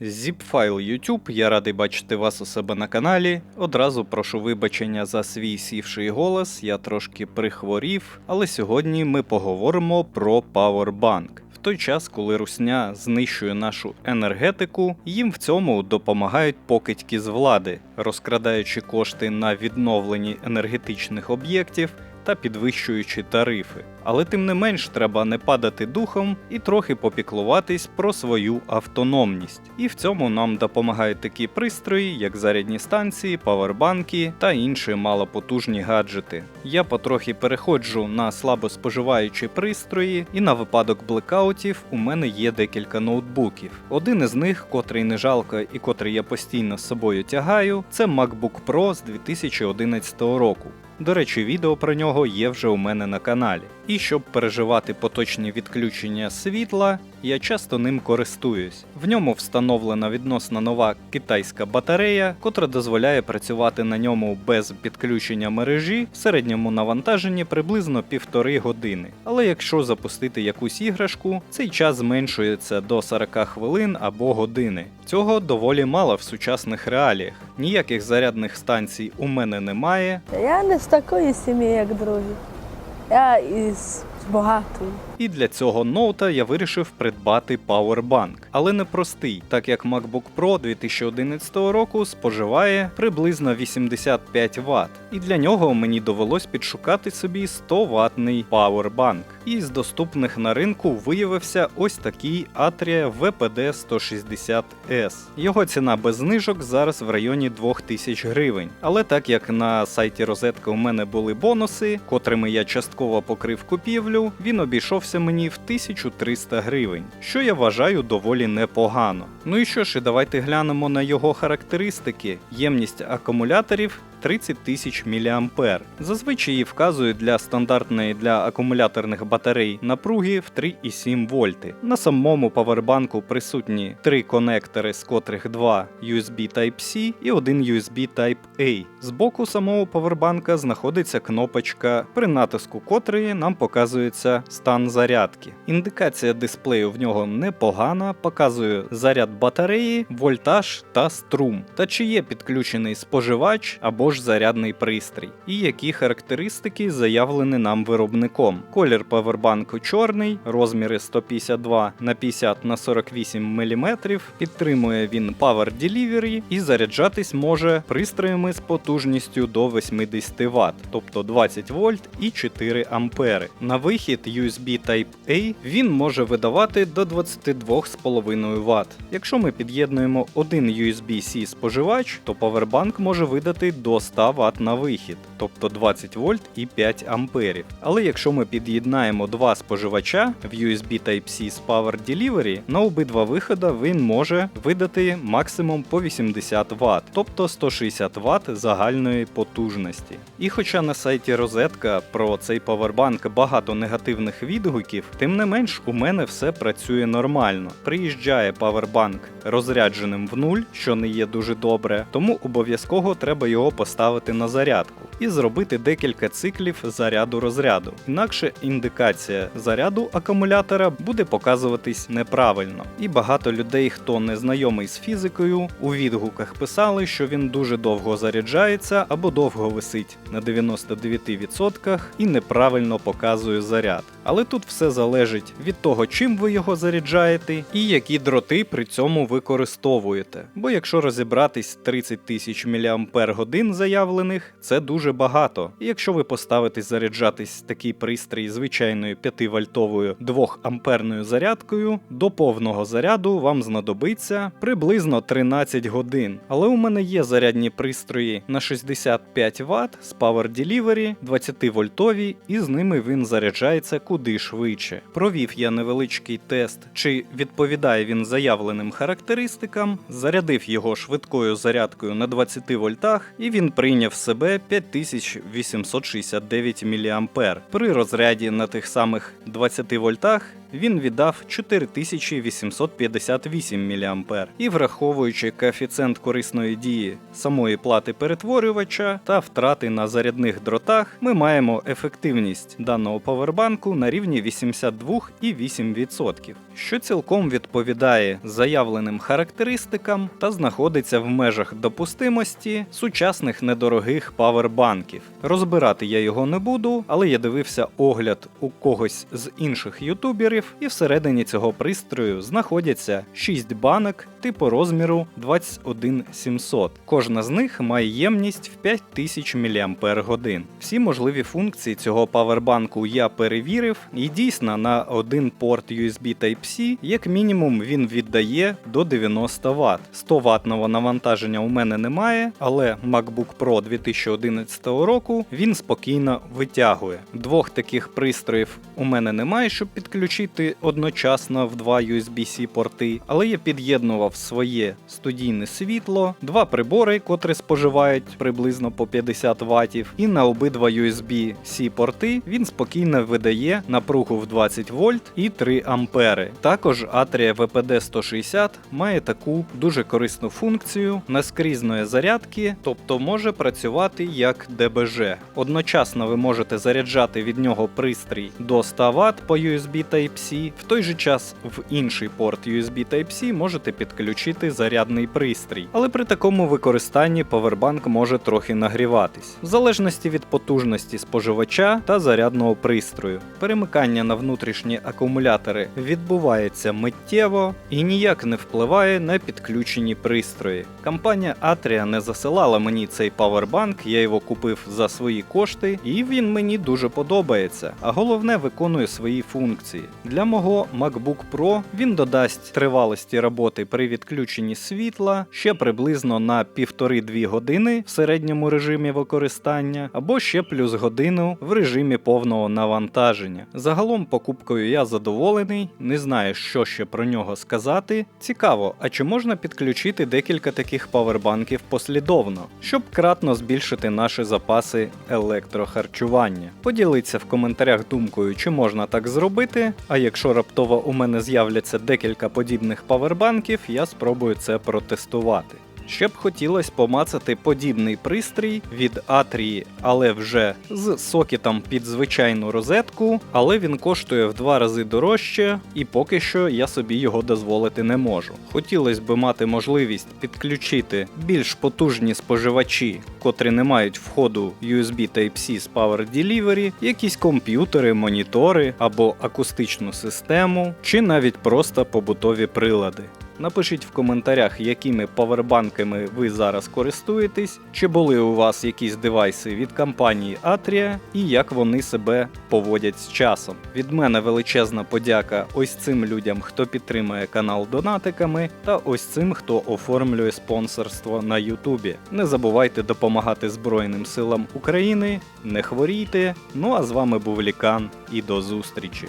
Zip-файл YouTube, я радий бачити вас у себе на каналі. Одразу прошу вибачення за свій сівший голос, я трошки прихворів, але сьогодні ми поговоримо про Powerbank. В той час, коли русня знищує нашу енергетику, їм в цьому допомагають покидьки з влади, розкрадаючи кошти на відновлені енергетичних об'єктів та підвищуючи тарифи. Але тим не менш треба не падати духом і трохи попіклуватись про свою автономність. І в цьому нам допомагають такі пристрої, як зарядні станції, павербанки та інші малопотужні гаджети. Я потрохи переходжу на слабоспоживаючі пристрої, і на випадок блекаутів у мене є декілька ноутбуків. Один із них, котрий не жалко і котрий я постійно з собою тягаю, це MacBook Pro з 2011 року. До речі, відео про нього є вже у мене на каналі. І щоб переживати поточні відключення світла, я часто ним користуюсь. В ньому встановлена відносно нова китайська батарея, котра дозволяє працювати на ньому без підключення мережі в середньому навантаженні приблизно півтори години. Але якщо запустити якусь іграшку, цей час зменшується до 40 хвилин або години. Цього доволі мало в сучасних реаліях. Ніяких зарядних станцій у мене немає, Я не з такої сім'ї, як другі. Я із багатої. І для цього ноута я вирішив придбати Powerbank, але не простий, так як MacBook Pro 2011 року споживає приблизно 85 Вт. І для нього мені довелось підшукати собі 100 ватний Powerbank. І з доступних на ринку виявився ось такий Atria VPD 160S. Його ціна без знижок зараз в районі 2000 гривень. Але так як на сайті розетка у мене були бонуси, котрими я частково покрив купівлю, він обійшовся мені в 1300 гривень, що я вважаю доволі непогано. Ну і що ж, давайте глянемо на його характеристики. Ємність акумуляторів 30 тисяч мА. Зазвичай її вказують для стандартної для акумуляторних батарей напруги в 3,7 вольти. На самому павербанку присутні три конектори, з котрих два USB Type-C і один USB Type-A. Збоку самого павербанка знаходиться кнопочка, при натиску котрої нам показується стан зарядки. Індикація дисплею в нього непогана, показує заряд батареї, вольтаж та струм, та чи є підключений споживач або ж зарядний пристрій, і які характеристики заявлені нам виробником. Колір павербанку чорний, розміри 152 на 50 на 48 мм, підтримує він Power Delivery і заряджатись може пристроями з потужністю до 80 Вт, тобто 20 вольт і 4 ампери. На вихід USB Type-A він може видавати до 22,5 Вт. Якщо ми під'єднуємо один USB-C споживач, то Powerbank може видати до 100 Вт на вихід, тобто 20 вольт і 5 амперів. Але якщо ми під'єднаємо два споживача в USB Type-C з Power Delivery, на обидва виходи він може видати максимум по 80 Вт, тобто 160 Вт загальної потужності. І хоча на сайті Розетка про цей павербанк багато негативних відгуків, тим не менш у мене все працює нормально. Приїжджає павербанк розрядженим в нуль, що не є дуже добре, тому обов'язково треба його поставити на зарядку і зробити декілька циклів заряду розряду. Інакше індикація заряду акумулятора буде показуватись неправильно. І багато людей, хто не знайомий з фізикою, у відгуках писали, що він дуже довго заряджається або довго висить на 99% і неправильно показує заряд. Але тут все залежить від того, чим ви його заряджаєте і які дроти при цьому використовуєте. Бо якщо розібратись 30 тисяч мАч заявлених, це дуже багато. І якщо ви поставите заряджатись такий пристрій звичайною 5-вольтовою 2-амперною зарядкою, до повного заряду вам знадобиться приблизно 13 годин. Але у мене є зарядні пристрої на 65 Вт з Power Delivery 20 вольтові, і з ними він заряджається куди швидше. Провів я невеличкий тест, чи відповідає він заявленим характеристикам, зарядив його швидкою зарядкою на 20 вольтах, і він прийняв себе 5869 мА. При розряді на тих самих 20 вольтах він віддав 4858 мА. І враховуючи коефіцієнт корисної дії самої плати перетворювача та втрати на зарядних дротах, ми маємо ефективність даного павербанку на рівні 82,8%, що цілком відповідає заявленим характеристикам та знаходиться в межах допустимості сучасних недорогих павербанків. Розбирати я його не буду, але я дивився огляд у когось з інших ютуберів, і всередині цього пристрою знаходяться 6 банок типу розміру 21700. Кожна з них має ємність в 5000 мАч. Всі можливі функції цього павербанку я перевірив, і дійсно на один порт USB Type-C, як мінімум, він віддає до 90 Вт. 100 ватного навантаження у мене немає, але MacBook Pro 2011 року він спокійно витягує. Двох таких пристроїв у мене немає, щоб підключити одночасно в два USB-C порти, але я під'єднував своє студійне світло, два прибори, котрі споживають приблизно по 50 Вт, і на обидва USB-C порти він спокійно видає напругу в 20 вольт і 3 ампери. Також Atria VPD 160 має таку дуже корисну функцію наскрізної зарядки, тобто може працювати як ДБЖ. Одночасно ви можете заряджати від нього пристрій до 100 Вт по USB Type-C, в той же час в інший порт USB Type-C можете підключити зарядний пристрій. Але при такому використанні повербанк може трохи нагріватись, в залежності від потужності споживача та зарядного пристрою. Перемикання на внутрішні акумулятори відбувається миттєво і ніяк не впливає на підключені пристрої. Компанія Atria не засилала мені цей павербанк, я його купив за свої кошти, і він мені дуже подобається. А головне виконує свої функції. Для мого MacBook Pro він додасть тривалості роботи при відключенні світла ще приблизно на 1,5-2 години в середньому режимі використання, або ще плюс годину в режимі повного навантаження. Загалом покупкою я задоволений, не знаю, що ще про нього сказати. Цікаво, а чи можна підключити декілька таких павербанків послідовно, щоб кратно збільшити наші запаси електрохарчування? Поділіться в коментарях думкою, чи можна так зробити. А якщо раптово у мене з'являться декілька подібних павербанків, я спробую це протестувати. Ще б хотілося помацати подібний пристрій від Атрії, але вже з сокетом під звичайну розетку, але він коштує в два рази дорожче, і поки що я собі його дозволити не можу. Хотілося б мати можливість підключити більш потужні споживачі, котрі не мають входу USB Type-C з Power Delivery, якісь комп'ютери, монітори або акустичну систему, чи навіть просто побутові прилади. Напишіть в коментарях, якими павербанками ви зараз користуєтесь, чи були у вас якісь девайси від компанії Atria і як вони себе поводять з часом. Від мене величезна подяка ось цим людям, хто підтримує канал донатиками, та ось цим, хто оформлює спонсорство на Ютубі. Не забувайте допомагати Збройним силам України, не хворійте. Ну а з вами був Лікан і до зустрічі.